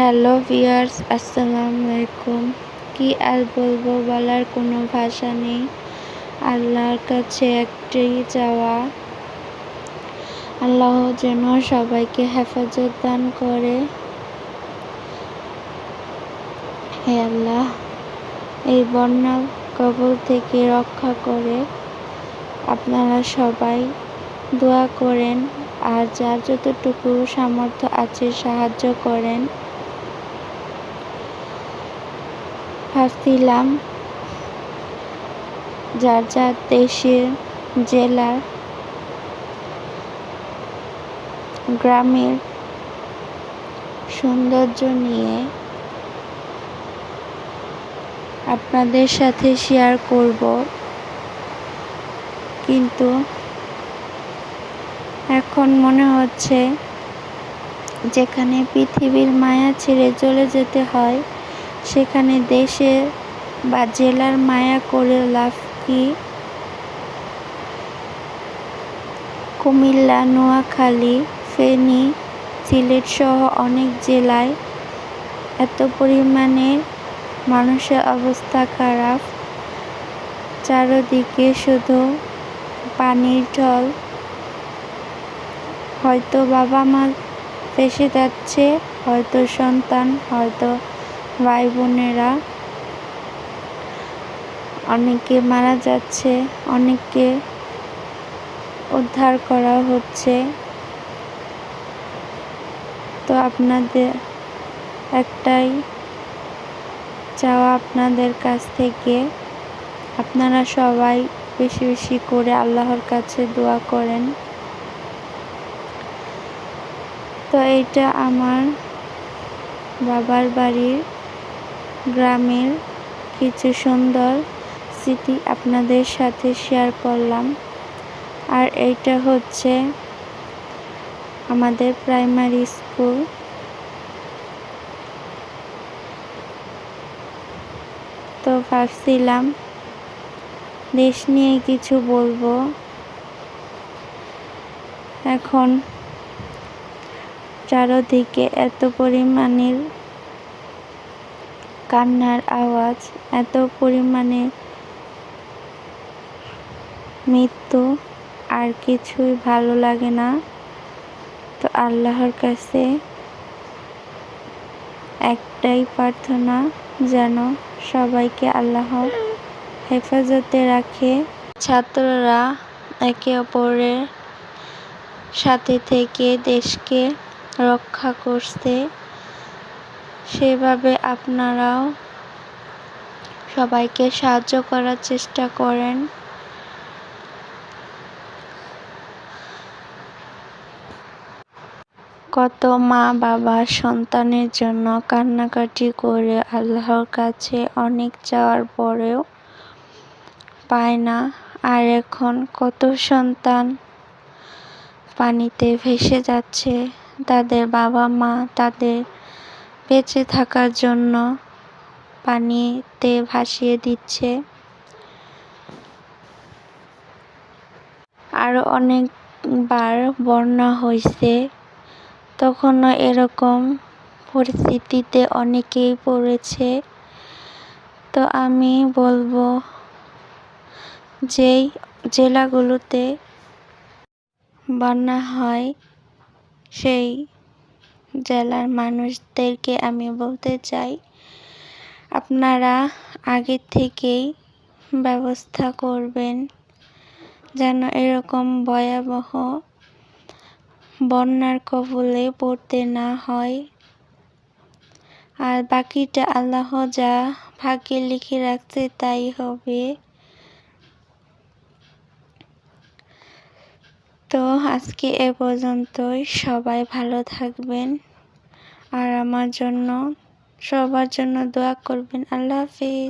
Hello viewers আসসালামু আলাইকুম। কি আর বলব, বলার কোনো ভাষা নেই। আল্লাহর কাছে একটাই চাওয়া। আল্লাহ যেন সবাইকে হেফাজত দান করে। হে আল্লাহ, এই বন্যা কবল থেকে রক্ষা করে। আপনারা সবাই দোয়া করেন আর যার যতটুকু সামর্থ্য আছে সাহায্য করেন। ভাবছিলাম যার যার দেশের জেলার, গ্রামের সৌন্দর্য নিয়ে আপনাদের সাথে শেয়ার করব। কিন্তু এখন মনে হচ্ছে যেখানে পৃথিবীর মায়া ছেড়ে চলে যেতে হয় সেখানে দেশে বা জেলার মায়া করে লাভ কি? কুমিল্লা, নোয়াখালী, ফেনী, সিলেট সহ অনেক জেলায় এত পরিমাণে মানুষের অবস্থা খারাপ। চারদিকে শুধু পানির ঢল। হয়তো বাবা মা ফেসে যাচ্ছে, হয়তো সন্তান, হয়তো ভাই বোনেরা অনেকে মারা যাচ্ছে, অনেককে উদ্ধার করা হচ্ছে। তো আপনাদের একটাই চাওয়া আপনাদের কাছ থেকে, আপনারা সবাই বেশি বেশি করে আল্লাহর কাছে দোয়া করেন। তো এইটা আমার বাবার বাড়ির গ্রামের কিছু সুন্দর স্মৃতি আপনাদের সাথে শেয়ার করলাম। আর এইটা হচ্ছে আমাদের প্রাইমারি স্কুল তো ভাবছিলাম দেশ নিয়ে কিছু বলব। এখন চারোদিকে এত পরিমাণের কান্নার আওয়াজ, এত পরিমাণে মৃত্যু, আর কিছুই ভালো লাগে না। তো আল্লাহর কাছে একটাই প্রার্থনা, যেন সবাইকে আল্লাহ হেফাজতে রাখে। ছাত্ররা একে অপরের সাথে থেকে দেশকে রক্ষা করছে। সেভাবে আপনারাও সবাইকে সাহায্য করার চেষ্টা করেন। কত মা বাবা সন্তানের জন্য কান্নাকাটি করে আল্লাহর কাছে অনেক চাওয়ার পরেও পায় না। আর এখন কত সন্তান পানিতে ভেসে যাচ্ছে, তাদের বাবা মা তাদের বেঁচে থাকার জন্য পানিতে ভাসিয়ে দিচ্ছে। আরও অনেকবার বন্যা হয়েছে তখনও এরকম পরিস্থিতিতে অনেকেই পড়েছে। তো আমি বলব যেই জেলাগুলোতে বন্যা হয়, সেই জেলার মানুষদেরকে আমি বলতে চাই, আপনারা আগে থেকেই ব্যবস্থা করবেন যেন এরকম ভয়াবহ বন্যার কবলে পড়তে না হয়। আর বাকিটা আল্লাহ যা ভাগ্যে লিখে রাখছে তাই হবে। তো আজকে এ পর্যন্তই। সবাই ভালো থাকবেন আর আমার জন্য, সবার জন্য দোয়া করবেন। আল্লাহ হাফিজ।